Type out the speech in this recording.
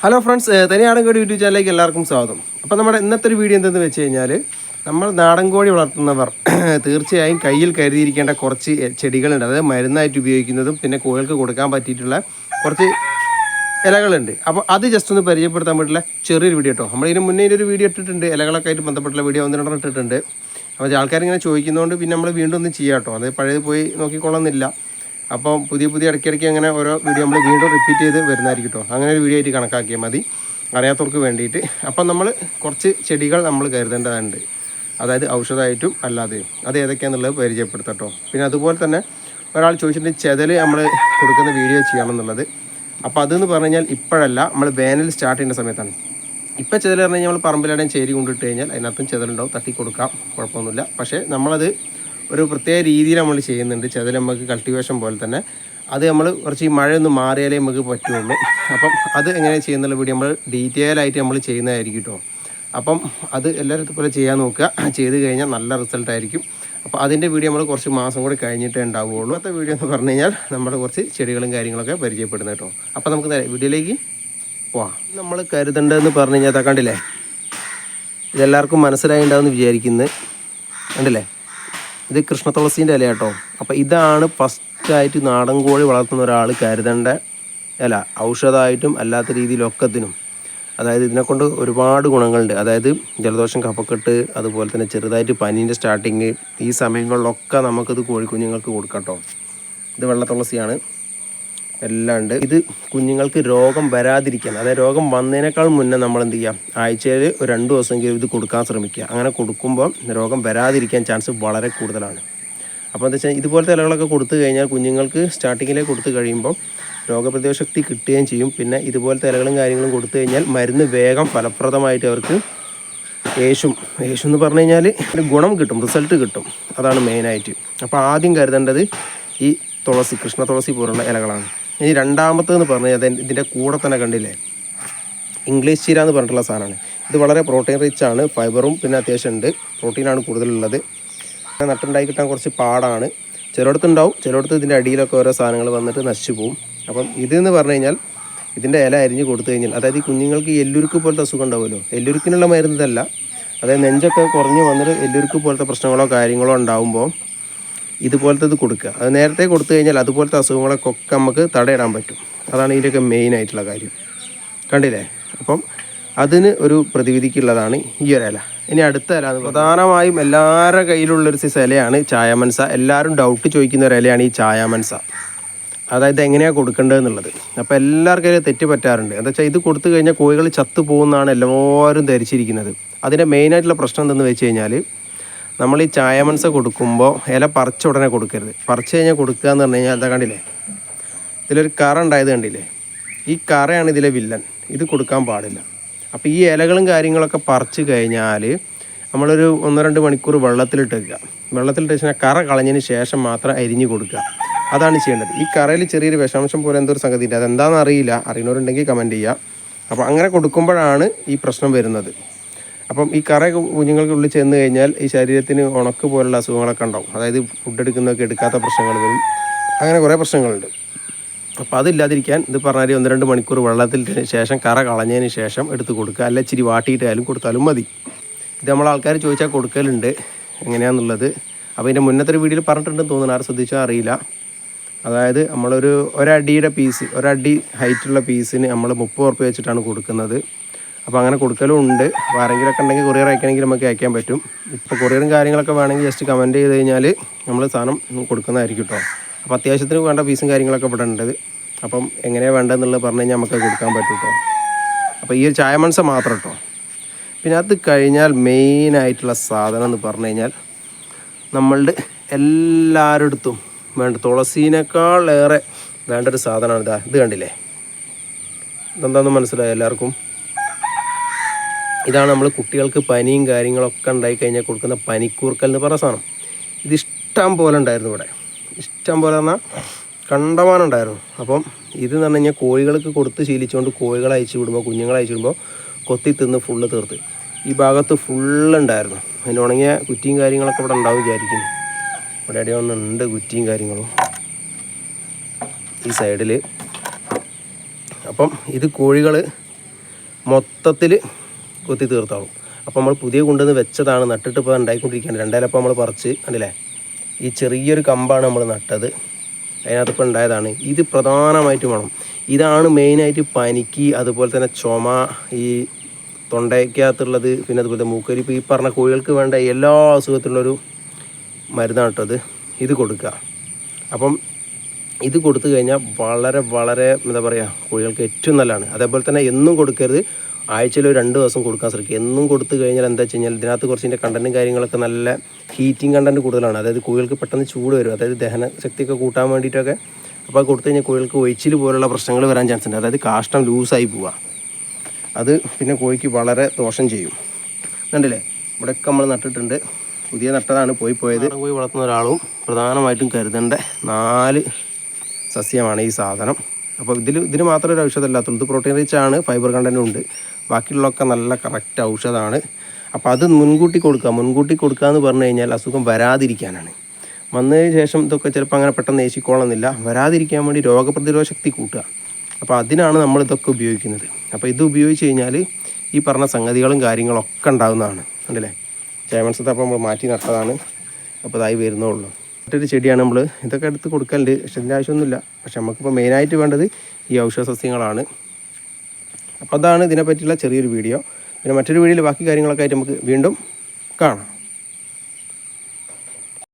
Hello friends തനിയാടൻകോടി YouTube ചാനലിലേക്ക് എല്ലാവർക്കും സ്വാഗതം. അപ്പോൾ നമ്മുടെ ഇന്നത്തെ ഒരു വീഡിയോ എന്തെന്ന് വെച്ച് കഴിഞ്ഞാൽ നമ്മൾ നാടൻ കോഴി വളർത്തുന്നവർ തീർച്ചയായും കയ്യിൽ കരുതിയിരിക്കേണ്ട കുറച്ച് ചെടികളുണ്ട്. അതായത് മരുന്നായിട്ട് ഉപയോഗിക്കുന്നതും പിന്നെ കോഴികൾക്ക് കൊടുക്കാൻ പറ്റിയിട്ടുള്ള കുറച്ച് ഇലകളുണ്ട്. അപ്പോൾ അത് ജസ്റ്റ് ഒന്ന് പരിചയപ്പെടുത്താൻ വേണ്ടിയിട്ടുള്ള ചെറിയൊരു വീഡിയോ കേട്ടോ നമ്മൾ ഇതിന് മുന്നേ ഒരു വീഡിയോ ഇട്ടിട്ടുണ്ട്. ഇലകളൊക്കെ ആയിട്ട് ബന്ധപ്പെട്ടുള്ള വീഡിയോ ഒന്ന് ഇട്ടിട്ടുണ്ട്. അപ്പോൾ ആൾക്കാരിങ്ങനെ ചോദിക്കുന്നതുകൊണ്ട് പിന്നെ നമ്മൾ വീണ്ടും ഒന്നും ചെയ്യാം കേട്ടോ അത് പഴയത് പോയി നോക്കിക്കൊള്ളുന്നില്ല അപ്പം പുതിയ പുതിയ ഇടയ്ക്കിടയ്ക്ക് അങ്ങനെ ഓരോ വീഡിയോ നമ്മൾ വീണ്ടും റിപ്പീറ്റ് ചെയ്ത് വരുന്നതായിരിക്കും കേട്ടോ അങ്ങനെ ഒരു വീഡിയോ ആയിട്ട് കണക്കാക്കിയാൽ മതി. അറിയാത്തവർക്ക് വേണ്ടിയിട്ട്. അപ്പം നമ്മൾ കുറച്ച് ചെടികൾ നമ്മൾ കരുതേണ്ടതുണ്ട് അതായത് ഔഷധമായിട്ടും അല്ലാതെയും അത് ഏതൊക്കെയാണെന്നുള്ളത് പരിചയപ്പെടുത്തട്ടോ പിന്നെ അതുപോലെ തന്നെ ഒരാൾ ചോദിച്ചിട്ടുണ്ട് ചെതൽ നമ്മൾ കൊടുക്കുന്ന വീഡിയോ ചെയ്യണം എന്നുള്ളത് അപ്പോൾ അതെന്ന് പറഞ്ഞു കഴിഞ്ഞാൽ ഇപ്പോഴല്ല നമ്മൾ വേനൽ സ്റ്റാർട്ട് ചെയ്യുന്ന സമയത്താണ്. ഇപ്പോൾ ചെതൽ പറഞ്ഞു കഴിഞ്ഞാൽ നമ്മൾ പറമ്പിലാണെങ്കിൽ ചേരി കൊണ്ടിട്ട് കഴിഞ്ഞാൽ അതിനകത്തും ചെതലുണ്ടാവും തട്ടി കൊടുക്കാം കുഴപ്പമൊന്നുമില്ല. പക്ഷേ നമ്മളത് ഒരു പ്രത്യേക രീതിയിൽ നമ്മൾ ചെയ്യുന്നുണ്ട്. ചെതൽ നമുക്ക് കൾട്ടിവേഷൻ പോലെ തന്നെ. അത് നമ്മൾ കുറച്ച് ഈ മഴയൊന്ന് മാറിയാലേ നമുക്ക് പറ്റുള്ളൂ. അപ്പം അത് എങ്ങനെ ചെയ്യുന്നുള്ള വീഡിയോ നമ്മൾ ഡീറ്റെയിൽ ആയിട്ട് നമ്മൾ ചെയ്യുന്നതായിരിക്കും കേട്ടോ അപ്പം അത് എല്ലാവരും ഇതുപോലെ ചെയ്യാൻ നോക്കുക. ചെയ്ത് കഴിഞ്ഞാൽ നല്ല റിസൾട്ട് ആയിരിക്കും. അപ്പോൾ അതിന്റെ വീഡിയോ നമ്മൾ കുറച്ച് മാസം കൂടി കഴിഞ്ഞിട്ടേ ഉണ്ടാവുകയുള്ളൂ. അടുത്ത വീഡിയോ എന്ന് പറഞ്ഞു കഴിഞ്ഞാൽ നമ്മൾ കുറച്ച് ചെടികളും കാര്യങ്ങളൊക്കെ പരിചയപ്പെടുന്നത് കേട്ടോ അപ്പോൾ നമുക്ക് വീഡിയോയിലേക്ക് പോവാം. നമ്മൾ കരുതേണ്ടതെന്ന് പറഞ്ഞു കഴിഞ്ഞാൽ കണ്ടില്ലേ? ഇതെല്ലാവർക്കും മനസ്സിലായിണ്ടാവുമെന്ന് വിചാരിക്കുന്നത് കണ്ടില്ലേ? ഇത് കൃഷ്ണ തുളസീന്റെ ഇല കേട്ടോ അപ്പോൾ ഇതാണ് ഫസ്റ്റായിട്ട് നാടൻ കോഴി വളർത്തുന്ന ഒരാൾ കരുതേണ്ട. ഇല ഔഷധമായിട്ടും അല്ലാത്ത രീതിയിലൊക്കത്തിനും. അതായത് ഇതിനെക്കൊണ്ട് ഒരുപാട് ഗുണങ്ങളുണ്ട്. അതായത് ജലദോഷം കഫക്കെട്ട് അതുപോലെ തന്നെ ചെറുതായിട്ട് പനീന്റെ സ്റ്റാർട്ടിങ് ഈ സമയങ്ങളിലൊക്കെ നമുക്കിത് കോഴിക്കുഞ്ഞുങ്ങൾക്ക് കൊടുക്കാം കേട്ടോ ഇത് വെള്ള തുളസിയാണ്. എല്ലാം ഉണ്ട്. ഇത് കുഞ്ഞുങ്ങൾക്ക് രോഗം വരാതിരിക്കാൻ അതായത് രോഗം വന്നതിനേക്കാൾ മുന്നേ നമ്മൾ എന്ത് ചെയ്യാം ആഴ്ചയിൽ ഒരു രണ്ട് ദിവസമെങ്കിലും ഇത് കൊടുക്കാൻ ശ്രമിക്കുക. അങ്ങനെ കൊടുക്കുമ്പോൾ രോഗം വരാതിരിക്കാൻ ചാൻസ് വളരെ കൂടുതലാണ്. അപ്പോൾ എന്താ വെച്ചാൽ ഇതുപോലത്തെ ഇലകളൊക്കെ കൊടുത്തു കഴിഞ്ഞാൽ കുഞ്ഞുങ്ങൾക്ക് സ്റ്റാർട്ടിങ്ങിലേ കൊടുത്തു കഴിയുമ്പോൾ രോഗപ്രതിരോധ ശക്തി കിട്ടുകയും ചെയ്യും. പിന്നെ ഇതുപോലത്തെ ഇലകളും കാര്യങ്ങളും കൊടുത്തു കഴിഞ്ഞാൽ മരുന്ന് വേഗം ഫലപ്രദമായിട്ട് അവർക്ക് യേശും യേശു എന്ന് പറഞ്ഞു കഴിഞ്ഞാൽ ഗുണം കിട്ടും റിസൾട്ട് കിട്ടും. അതാണ് മെയിനായിട്ട് അപ്പോൾ ആദ്യം കരുതേണ്ടത് ഈ തുളസി കൃഷ്ണ തുളസി പോലുള്ള ഇലകളാണ്. ഇനി രണ്ടാമത്തേന്ന് പറഞ്ഞു കഴിഞ്ഞാൽ ഇതിന്റെ കൂടെ തന്നെ കണ്ടില്ലേ? ഇംഗ്ലീഷ് ചീര എന്ന് പറഞ്ഞിട്ടുള്ള സാധനമാണ്. ഇത് വളരെ പ്രോട്ടീൻ റിച്ച് ആണ് ഫൈബറും പിന്നെ അത്യാവശ്യം ഉണ്ട്. പ്രോട്ടീനാണ് കൂടുതലുള്ളത്. നട്ടുണ്ടായി കിട്ടാൻ കുറച്ച് പാടാണ്. ചിലയിടത്തുണ്ടാവും ചിലയിടത്ത് ഇതിന്റെ അടിയിലൊക്കെ ഓരോ സാധനങ്ങൾ വന്നിട്ട് നശിച്ചു പോകും. അപ്പം ഇതെന്ന് പറഞ്ഞു കഴിഞ്ഞാൽ ഇതിന്റെ ഇല അരിഞ്ഞ് കൊടുത്തു കഴിഞ്ഞാൽ അതായത് ഈ കുഞ്ഞുങ്ങൾക്ക് എല്ലുരുക്ക് പോലത്തെ അസുഖം ഉണ്ടാവുമല്ലോ. എല്ലുരുക്കിനുള്ള മരുന്ന് അതായത് നെഞ്ചൊക്കെ കുറഞ്ഞ് വന്നിട്ട് എല്ലുരുക്ക് പോലത്തെ പ്രശ്നങ്ങളോ കാര്യങ്ങളോ ഉണ്ടാവുമ്പോൾ ഇതുപോലത്തെ ഇത് കൊടുക്കുക. അത് നേരത്തെ കൊടുത്തു കഴിഞ്ഞാൽ അതുപോലത്തെ അസുഖങ്ങളൊക്കെ ഒക്കെ നമുക്ക് തടയിടാൻ പറ്റും. അതാണ് ഇതിന്റെയൊക്കെ മെയിൻ ആയിട്ടുള്ള കാര്യം. കണ്ടില്ലേ? അപ്പം അതിന് ഒരു പ്രതിവിധിക്കുള്ളതാണ് ഈ ഒരു ഇല. ഇനി അടുത്ത ഇല പ്രധാനമായും എല്ലാവരുടെ കയ്യിലുള്ളൊരു സൈസ് ഇലയാണ് ചായമൻസ. എല്ലാവരും ഡൗട്ട് ചോദിക്കുന്ന ഒരു ഇലയാണ് ഈ ചായമൻസ. അതായത് എങ്ങനെയാണ് കൊടുക്കേണ്ടതെന്നുള്ളത്. അപ്പോൾ എല്ലാവർക്കും അതിൽ തെറ്റ് പറ്റാറുണ്ട്. എന്താ വെച്ചാൽ ഇത് കൊടുത്തു കഴിഞ്ഞാൽ കോഴികൾ ചത്തു പോകുന്നതാണ് എല്ലാവരും ധരിച്ചിരിക്കുന്നത്. അതിന്റെ മെയിനായിട്ടുള്ള പ്രശ്നം എന്തെന്ന് വെച്ച് കഴിഞ്ഞാൽ നമ്മൾ ഈ ചായമൻസ കൊടുക്കുമ്പോൾ ഇല പറിച്ച ഉടനെ കൊടുക്കരുത്. പറിച്ച് കഴിഞ്ഞാൽ കൊടുക്കുക എന്ന് പറഞ്ഞു കഴിഞ്ഞാൽ എന്താ കണ്ടില്ലേ? ഇതിലൊരു കറ ഉണ്ടായത് കണ്ടില്ലേ? ഈ കറയാണ് ഇതിലെ വില്ലൻ. ഇത് കൊടുക്കാൻ പാടില്ല. അപ്പോൾ ഈ ഇലകളും കാര്യങ്ങളൊക്കെ പറിച്ച് കഴിഞ്ഞാൽ നമ്മളൊരു ഒന്നോ രണ്ട് മണിക്കൂർ വെള്ളത്തിലിട്ട് വെക്കുക വെള്ളത്തിലിട്ട് വെച്ചാൽ കറ കളഞ്ഞതിന് ശേഷം മാത്രം അരിഞ്ഞു കൊടുക്കുക. അതാണ് ചെയ്യേണ്ടത്. ഈ കറയിൽ ചെറിയൊരു വിഷാംശം പോലെ എന്തോ ഒരു സംഗതി ഉണ്ട് അതെന്താണെന്ന് അറിയില്ല. അറിയുന്നവരുണ്ടെങ്കിൽ കമന്റ് ചെയ്യുക. അപ്പോൾ അങ്ങനെ കൊടുക്കുമ്പോഴാണ് ഈ പ്രശ്നം വരുന്നത്. അപ്പം ഈ കറ കുഞ്ഞുങ്ങൾക്കുള്ളിൽ ചെന്ന് കഴിഞ്ഞാൽ ഈ ശരീരത്തിന് ഉണക്ക് പോലുള്ള അസുഖങ്ങളൊക്കെ ഉണ്ടാവും. അതായത് ഫുഡ് എടുക്കുന്നതൊക്കെ എടുക്കാത്ത പ്രശ്നങ്ങൾ വരും. അങ്ങനെ കുറേ പ്രശ്നങ്ങളുണ്ട്. അപ്പോൾ അതില്ലാതിരിക്കാൻ ഇത് പറഞ്ഞാൽ ഒന്ന് രണ്ട് മണിക്കൂർ വെള്ളത്തിൽ ശേഷം കറ കളഞ്ഞതിന് ശേഷം എടുത്ത് കൊടുക്കുക. അല്ല ഇച്ചിരി വാട്ടിയിട്ടായാലും കൊടുത്താലും മതി. ഇത് നമ്മൾ ആൾക്കാർ ചോദിച്ചാൽ കൊടുക്കലുണ്ട്. എങ്ങനെയാണെന്നുള്ളത് അപ്പോൾ ഇതിന്റെ മുന്നത്തെ ഒരു വീഡിയോയിൽ പറഞ്ഞിട്ടുണ്ടെന്ന് തോന്നുന്നു. ആരും ശ്രദ്ധിച്ചാൽ അറിയില്ല. അതായത് നമ്മളൊരു ഒരടിയുടെ പീസ് ഒരടി ഹൈറ്റുള്ള പീസിന് നമ്മൾ മുപ്പത് ഉറുപ്പ്യ വെച്ചിട്ടാണ് കൊടുക്കുന്നത്. അപ്പോൾ അങ്ങനെ കൊടുക്കലും ഉണ്ട്. അപ്പോൾ ആരെങ്കിലൊക്കെ ഉണ്ടെങ്കിൽ കൊറിയർ അയക്കണമെങ്കിൽ നമുക്ക് അയക്കാൻ പറ്റും. ഇപ്പോൾ കൊറിയറും കാര്യങ്ങളൊക്കെ വേണമെങ്കിൽ ജസ്റ്റ് കമന്റ് ചെയ്ത് കഴിഞ്ഞാൽ നമ്മൾ സാധനം കൊടുക്കുന്നതായിരിക്കും കേട്ടോ അപ്പോൾ അത്യാവശ്യത്തിന് വേണ്ട പീസും കാര്യങ്ങളൊക്കെ ഇവിടെ ഉണ്ട്. അപ്പം എങ്ങനെയാണ് വേണ്ടതെന്നുള്ളത് പറഞ്ഞു കഴിഞ്ഞാൽ നമുക്ക് കൊടുക്കാൻ പറ്റും കേട്ടോ അപ്പോൾ ഈ ഒരു ചായ മൺസ മാത്രം കേട്ടോ പിന്നെ അത് കഴിഞ്ഞാൽ മെയിനായിട്ടുള്ള സാധനം എന്ന് പറഞ്ഞു കഴിഞ്ഞാൽ നമ്മളുടെ എല്ലാവരുടെ വേണ്ട തുളസീനേക്കാൾ ഏറെ വേണ്ട ഒരു സാധനമാണ് ഇതാ. ഇത് കണ്ടില്ലേ? ഇതെന്താണെന്ന് മനസ്സിലായി എല്ലാവർക്കും? ഇതാണ് നമ്മൾ കുട്ടികൾക്ക് പനിയും കാര്യങ്ങളൊക്കെ ഉണ്ടായി കഴിഞ്ഞാൽ കൊടുക്കുന്ന പനിക്കൂർക്കൽ എന്ന് പറഞ്ഞ സാധനം. ഇത് ഇഷ്ടം പോലെ ഉണ്ടായിരുന്നു ഇവിടെ. ഇഷ്ടം പോലെ പറഞ്ഞാൽ കണ്ടമാനം ഉണ്ടായിരുന്നു. അപ്പം ഇത് പറഞ്ഞു കഴിഞ്ഞാൽ കോഴികൾക്ക് കൊടുത്ത് ശീലിച്ചുകൊണ്ട് കോഴികളെ അയച്ചു വിടുമ്പോൾ കുഞ്ഞുങ്ങളെ അയച്ചു വിടുമ്പോൾ കൊത്തി തിന്ന് ഫുള്ള് തീർത്ത്. ഈ ഭാഗത്ത് ഫുള്ള് ഉണ്ടായിരുന്നു. അതിന് ഉണങ്ങിയ കുറ്റിയും കാര്യങ്ങളൊക്കെ ഇവിടെ ഉണ്ടാവും വിചാരിക്കുന്നു. ഇവിടെ ഇടയിൽ ഒന്നുണ്ട് കുറ്റിയും കാര്യങ്ങളും. ഈ സൈഡിൽ അപ്പം ഇത് കോഴികൾ മൊത്തത്തിൽ കൊത്തി തീർത്തോളും. അപ്പോൾ നമ്മൾ പുതിയ കൊണ്ടുവന്ന് വെച്ചതാണ് നട്ടിട്ട് ഇപ്പോൾ ഉണ്ടായിക്കൊണ്ടിരിക്കുകയാണ്. അപ്പോൾ നമ്മൾ പറിച്ച് കണ്ടില്ലേ? ഈ ചെറിയൊരു കമ്പാണ് നമ്മൾ നട്ടത്. അതിനകത്ത് ഇപ്പോൾ ഉണ്ടായതാണ്. ഇത് പ്രധാനമായിട്ടും വേണം. ഇതാണ് മെയിനായിട്ട് പനിക്ക് അതുപോലെ തന്നെ ചുമ ഈ തൊണ്ടയ്ക്കകത്തുള്ളത് പിന്നെ അതുപോലെ മൂക്കരിപ്പ് ഈ പറഞ്ഞ കോഴികൾക്ക് വേണ്ട എല്ലാ അസുഖത്തിലുള്ളൊരു മരുന്നാണ് കേട്ടത് ഇത്. കൊടുക്കുക. അപ്പം ഇത് കൊടുത്തു കഴിഞ്ഞാൽ വളരെ വളരെ എന്താ പറയുക കോഴികൾക്ക് ഏറ്റവും നല്ലതാണ്. അതേപോലെ തന്നെ എന്നും കൊടുക്കരുത്. ആഴ്ചയിൽ ഒരു രണ്ട് ദിവസം കൊടുക്കാൻ ശ്രമിക്കുക. എന്നും കൊടുത്തു കഴിഞ്ഞാൽ എന്താ വെച്ച് കഴിഞ്ഞാൽ ഇതിനകത്ത് കുറച്ചിന്റെ കണ്ടന്റും കാര്യങ്ങളൊക്കെ നല്ല ഹീറ്റിംഗ് കണ്ടന്റ് കൂടുതലാണ്. അതായത് കോഴികൾക്ക് പെട്ടെന്ന് ചൂട് വരും. അതായത് ദഹന ശക്തിയൊക്കെ കൂട്ടാൻ വേണ്ടിയിട്ടൊക്കെ അപ്പോൾ കൊടുത്തു കഴിഞ്ഞാൽ കോഴികൾക്ക് ഒഴിച്ചിൽ പോലുള്ള പ്രശ്നങ്ങൾ വരാൻ ചാൻസ് ഉണ്ട്. അതായത് കാഷ്ടം ലൂസായി പോവുക. അത് പിന്നെ കോഴിക്ക് വളരെ ദോഷം ചെയ്യും. കണ്ടില്ലേ? ഇവിടെയൊക്കെ നമ്മൾ നട്ടിട്ടുണ്ട്. പുതിയ നട്ടതാണ് പോയി പോയത്. പോയി വളർത്തുന്ന ഒരാളും പ്രധാനമായിട്ടും കരുതേണ്ട നാല് സസ്യമാണ് ഈ സാധനം. അപ്പോൾ ഇതിൽ ഇതിന് മാത്രം ഒരു ഔഷധമില്ലാത്തുള്ളൂ ഇത് പ്രോട്ടീൻ റിച്ച് ആണ് ഫൈബർ കണ്ടന്റും ഉണ്ട്. ബാക്കിയുള്ളതൊക്കെ നല്ല കറക്റ്റ് ഔഷധമാണ്. അപ്പോൾ അത് മുൻകൂട്ടി കൊടുക്കുക. മുൻകൂട്ടി കൊടുക്കുക എന്ന് പറഞ്ഞു കഴിഞ്ഞാൽ അസുഖം വരാതിരിക്കാനാണ്. വന്നതിന് ശേഷം ഇതൊക്കെ ചിലപ്പോൾ അങ്ങനെ പെട്ടെന്ന് ഏശിക്കോളന്നില്ല വരാതിരിക്കാൻ വേണ്ടി രോഗപ്രതിരോധ ശക്തി കൂട്ടുക. അപ്പോൾ അതിനാണ് നമ്മൾ ഇതൊക്കെ ഉപയോഗിക്കുന്നത്. അപ്പോൾ ഇത് ഉപയോഗിച്ച് കഴിഞ്ഞാൽ ഈ പറഞ്ഞ സംഗതികളും കാര്യങ്ങളൊക്കെ ഉണ്ടാകുന്നതാണ് കണ്ടില്ലേ? ചേമൻസത്തെ അപ്പോൾ നമ്മൾ മാറ്റി നട്ടതാണ് അപ്പോൾ ഇതായി വരുന്നുള്ളൂ മറ്റൊരു ചെടിയാണ് നമ്മൾ ഇതൊക്കെ എടുത്ത് കൊടുക്കലുണ്ട്. പക്ഷെ ഇതിന്റെ ആവശ്യമൊന്നുമില്ല. പക്ഷെ നമുക്കിപ്പോൾ മെയിനായിട്ട് വേണ്ടത് ഈ ഔഷധ സസ്യങ്ങളാണ്. അപ്പോൾ അതാണ് ഇതിനെപ്പറ്റിയുള്ള ചെറിയൊരു വീഡിയോ. പിന്നെ മറ്റൊരു വീഡിയോയിൽ ബാക്കി കാര്യങ്ങളൊക്കെ ആയിട്ട് നമുക്ക് വീണ്ടും കാണാം.